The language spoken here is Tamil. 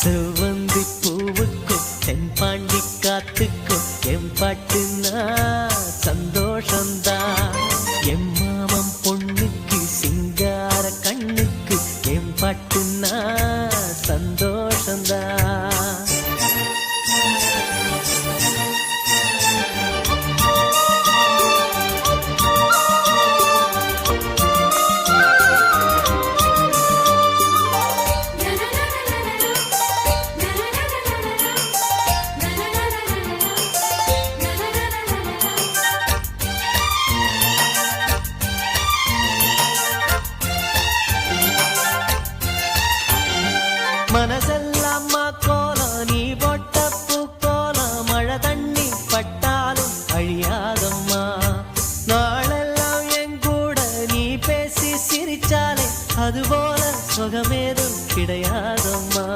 செவ்வந்தி பூவுக்கும் தென்பாண்டி காத்துக்கும் என் பாட்டுனா சந்தோஷந்தான் எம் மாமம் பொண்ணுக்கு சிங்கார கண்ணுக்கு என் பாட்டுனா சந்தோஷந்தான் மனசெல்லாம் மாக்கோல நீ போட்ட பூக்கோல மழை தண்ணி பட்டாலும் அழியாதம்மா. நாளெல்லாம் என் கூட நீ பேசி சிரிச்சாலே அதுபோல சுகமேதும் கிடையாதம்மா.